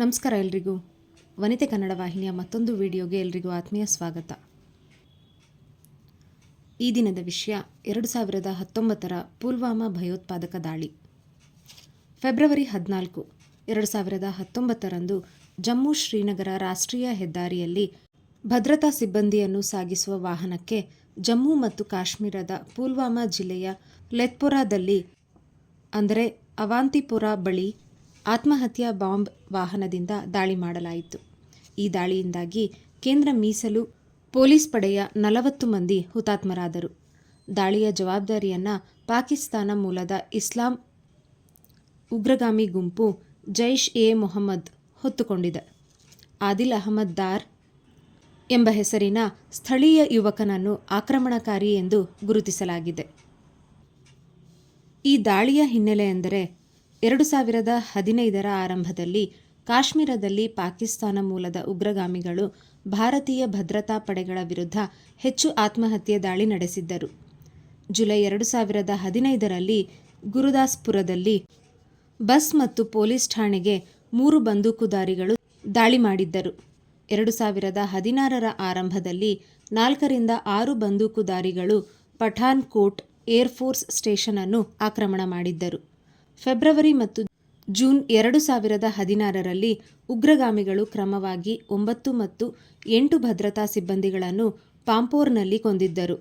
ನಮಸ್ಕಾರ ಎಲ್ರಿಗೂ. ವನಿತೆ ಕನ್ನಡ ವಾಹಿನಿಯ ಮತ್ತೊಂದು ವಿಡಿಯೋಗೆ ಎಲ್ರಿಗೂ ಆತ್ಮೀಯ ಸ್ವಾಗತ. ಈ ದಿನದ ವಿಷಯ ಎರಡು ಸಾವಿರದ ಹತ್ತೊಂಬತ್ತರ ಪುಲ್ವಾಮಾ ಭಯೋತ್ಪಾದಕ ದಾಳಿ. ಫೆಬ್ರವರಿ ಹದಿನಾಲ್ಕು, ಎರಡು ಸಾವಿರದ ಹತ್ತೊಂಬತ್ತರಂದು ಜಮ್ಮು ಶ್ರೀನಗರ ರಾಷ್ಟ್ರೀಯ ಹೆದ್ದಾರಿಯಲ್ಲಿ ಭದ್ರತಾ ಸಿಬ್ಬಂದಿಯನ್ನು ಸಾಗಿಸುವ ವಾಹನಕ್ಕೆ ಜಮ್ಮು ಮತ್ತು ಕಾಶ್ಮೀರದ ಪುಲ್ವಾಮಾ ಜಿಲ್ಲೆಯ ಲೆತ್ಪುರಾದಲ್ಲಿ, ಅಂದರೆ ಅವಾಂತಿಪುರ ಬಳಿ ಆತ್ಮಹತ್ಯಾ ಬಾಂಬ್ ವಾಹನದಿಂದ ದಾಳಿ ಮಾಡಲಾಯಿತು. ಈ ದಾಳಿಯಿಂದಾಗಿ ಕೇಂದ್ರ ಮೀಸಲು ಪೊಲೀಸ್ ಪಡೆಯ ನಲವತ್ತು ಮಂದಿ ಹುತಾತ್ಮರಾದರು. ದಾಳಿಯ ಜವಾಬ್ದಾರಿಯನ್ನು ಪಾಕಿಸ್ತಾನ ಮೂಲದ ಇಸ್ಲಾಂ ಉಗ್ರಗಾಮಿ ಗುಂಪು ಜೈಷ್ ಎ ಮೊಹಮ್ಮದ್ ಹೊತ್ತುಕೊಂಡಿದೆ. ಆದಿಲ್ ಅಹಮದ್ ದಾರ್ ಎಂಬ ಹೆಸರಿನ ಸ್ಥಳೀಯ ಯುವಕನನ್ನು ಆಕ್ರಮಣಕಾರಿ ಎಂದು ಗುರುತಿಸಲಾಗಿದೆ. ಈ ದಾಳಿಯ ಹಿನ್ನೆಲೆ ಎಂದರೆ ಎರಡು ಸಾವಿರದ ಹದಿನೈದರ ಆರಂಭದಲ್ಲಿ ಕಾಶ್ಮೀರದಲ್ಲಿ ಪಾಕಿಸ್ತಾನ ಮೂಲದ ಉಗ್ರಗಾಮಿಗಳು ಭಾರತೀಯ ಭದ್ರತಾ ಪಡೆಗಳ ವಿರುದ್ಧ ಹೆಚ್ಚು ಆತ್ಮಹತ್ಯೆ ದಾಳಿ ನಡೆಸಿದ್ದರು. ಜುಲೈ ಎರಡು ಸಾವಿರದ ಹದಿನೈದರಲ್ಲಿ ಗುರುದಾಸ್ಪುರದಲ್ಲಿ ಬಸ್ ಮತ್ತು ಪೊಲೀಸ್ ಠಾಣೆಗೆ ಮೂರು ಬಂದೂಕುದಾರಿಗಳು ದಾಳಿ ಮಾಡಿದ್ದರು. ಎರಡು ಸಾವಿರದ ಹದಿನಾರರ ಆರಂಭದಲ್ಲಿ ನಾಲ್ಕರಿಂದ ಆರು ಬಂದೂಕುದಾರಿಗಳು ಪಠಾನ್ಕೋಟ್ ಏರ್ಫೋರ್ಸ್ ಸ್ಟೇಷನ್ ಅನ್ನು ಆಕ್ರಮಣ ಮಾಡಿದ್ದರು. ಫೆಬ್ರವರಿ ಮತ್ತು ಜೂನ್ ಎರಡು ಸಾವಿರದ ಹದಿನಾರರಲ್ಲಿ ಉಗ್ರಗಾಮಿಗಳು ಕ್ರಮವಾಗಿ ಒಂಬತ್ತು ಮತ್ತು ಎಂಟು ಭದ್ರತಾ ಸಿಬ್ಬಂದಿಗಳನ್ನು ಪಾಂಪೋರ್ನಲ್ಲಿ ಕೊಂದಿದ್ದರು.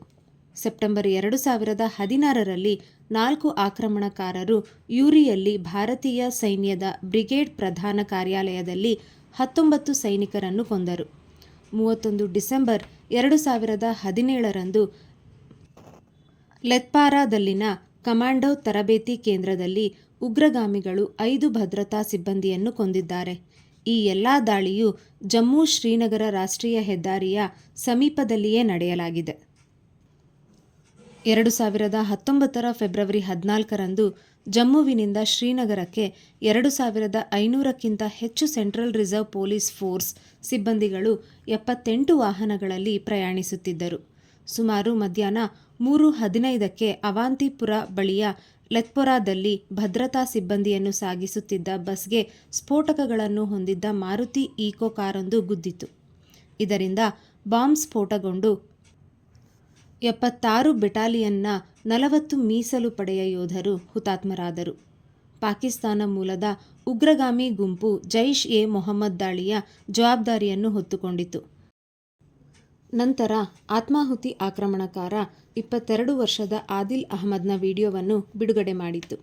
ಸೆಪ್ಟೆಂಬರ್ ಎರಡು ಸಾವಿರದ ಹದಿನಾರರಲ್ಲಿ ನಾಲ್ಕು ಆಕ್ರಮಣಕಾರರು ಯೂರಿಯಲ್ಲಿ ಭಾರತೀಯ ಸೈನ್ಯದ ಬ್ರಿಗೇಡ್ ಪ್ರಧಾನ ಕಾರ್ಯಾಲಯದಲ್ಲಿ ಹತ್ತೊಂಬತ್ತು ಸೈನಿಕರನ್ನು ಕೊಂದರು. ಮೂವತ್ತೊಂದು ಡಿಸೆಂಬರ್ ಎರಡು ಸಾವಿರದ ಹದಿನೇಳರಂದು ಲೆತ್ಪಾರಾದಲ್ಲಿನ ಕಮಾಂಡೋ ತರಬೇತಿ ಕೇಂದ್ರದಲ್ಲಿ ಉಗ್ರಗಾಮಿಗಳು ಐದು ಭದ್ರತಾ ಸಿಬ್ಬಂದಿಯನ್ನು ಕೊಂದಿದ್ದಾರೆ. ಈ ಎಲ್ಲ ದಾಳಿಯು ಜಮ್ಮು ಶ್ರೀನಗರ ರಾಷ್ಟ್ರೀಯ ಹೆದ್ದಾರಿಯ ಸಮೀಪದಲ್ಲಿಯೇ ನಡೆಯಲಾಗಿದೆ. ಎರಡು ಸಾವಿರದ ಹತ್ತೊಂಬತ್ತರ ಫೆಬ್ರವರಿ ಹದಿನಾಲ್ಕರಂದು ಜಮ್ಮುವಿನಿಂದ ಶ್ರೀನಗರಕ್ಕೆ ಎರಡು ಸಾವಿರದ ಐನೂರಕ್ಕಿಂತ ಹೆಚ್ಚು ಸೆಂಟ್ರಲ್ ರಿಸರ್ವ್ ಪೊಲೀಸ್ ಫೋರ್ಸ್ ಸಿಬ್ಬಂದಿಗಳು ಎಪ್ಪತ್ತೆಂಟು ವಾಹನಗಳಲ್ಲಿ ಪ್ರಯಾಣಿಸುತ್ತಿದ್ದರು. ಸುಮಾರು ಮಧ್ಯಾಹ್ನ ಮೂರು ಹದಿನೈದಕ್ಕೆ ಅವಾಂತಿಪುರ ಬಳಿಯ ಲೆತ್ಪೊರಾದಲ್ಲಿ ಭದ್ರತಾ ಸಿಬ್ಬಂದಿಯನ್ನು ಸಾಗಿಸುತ್ತಿದ್ದ ಬಸ್ಗೆ ಸ್ಫೋಟಕಗಳನ್ನು ಹೊಂದಿದ್ದ ಮಾರುತಿ ಈಕೋ ಕಾರೊಂದು ಗುದ್ದಿತು ಇದರಿಂದ ಬಾಂಬ್ ಸ್ಫೋಟಗೊಂಡು ಎಪ್ಪತ್ತಾರು ಬೆಟಾಲಿಯನ್ನ ನಲವತ್ತು ಮೀಸಲು ಪಡೆಯ ಯೋಧರು ಹುತಾತ್ಮರಾದರು. ಪಾಕಿಸ್ತಾನ ಮೂಲದ ಉಗ್ರಗಾಮಿ ಗುಂಪು ಜೈಷ್ ಎ ಮೊಹಮ್ಮದ್ ದಾಳಿಯ ಜವಾಬ್ದಾರಿಯನ್ನು ಹೊತ್ತುಕೊಂಡಿತು ನಂತರ ಆತ್ಮಾಹುತಿ ಆಕ್ರಮಣಕಾರ ಇಪ್ಪತ್ತೆರಡು ವರ್ಷದ ಆದಿಲ್ ಅಹಮದ್ನ ವಿಡಿಯೋವನ್ನು ಬಿಡುಗಡೆ ಮಾಡಿತ್ತು.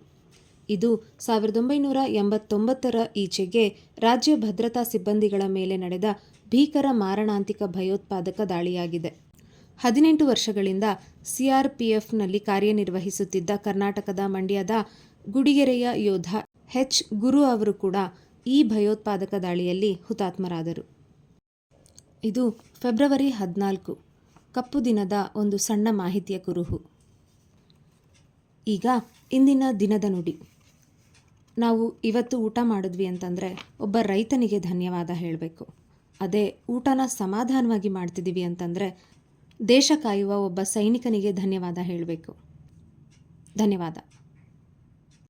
ಇದು ಸಾವಿರದ ಒಂಬೈನೂರ ಎಂಬತ್ತೊಂಬತ್ತರ ಈಚೆಗೆ ರಾಜ್ಯ ಭದ್ರತಾ ಸಿಬ್ಬಂದಿಗಳ ಮೇಲೆ ನಡೆದ ಭೀಕರ ಮಾರಣಾಂತಿಕ ಭಯೋತ್ಪಾದಕ ದಾಳಿಯಾಗಿದೆ. ಹದಿನೆಂಟು ವರ್ಷಗಳಿಂದ ಸಿಆರ್ಪಿಎಫ್ನಲ್ಲಿ ಕಾರ್ಯನಿರ್ವಹಿಸುತ್ತಿದ್ದ ಕರ್ನಾಟಕದ ಮಂಡ್ಯದ ಗುಡಿಗೆರೆಯ ಯೋಧ ಹೆಚ್ ಗುರು ಅವರು ಕೂಡ ಈ ಭಯೋತ್ಪಾದಕ ದಾಳಿಯಲ್ಲಿ ಹುತಾತ್ಮರಾದರು. ಇದು ಫೆಬ್ರವರಿ ಹದಿನಾಲ್ಕು. ಕಪ್ಪು ದಿನದ ಒಂದು ಸಣ್ಣ ಮಾಹಿತಿಯ ಕುರುಹು. ಈಗ ಇಂದಿನ ದಿನದ ನುಡಿ. ನಾವು ಇವತ್ತು ಊಟ ಮಾಡಿದ್ವಿ ಅಂತಂದರೆ ಒಬ್ಬ ರೈತನಿಗೆ ಧನ್ಯವಾದ ಹೇಳಬೇಕು. ಅದೇ ಊಟನ ಸಮಾಧಾನವಾಗಿ ಮಾಡ್ತಿದ್ದೀವಿ ಅಂತಂದರೆ ದೇಶ ಕಾಯುವ ಒಬ್ಬ ಸೈನಿಕನಿಗೆ ಧನ್ಯವಾದ ಹೇಳಬೇಕು. ಧನ್ಯವಾದ.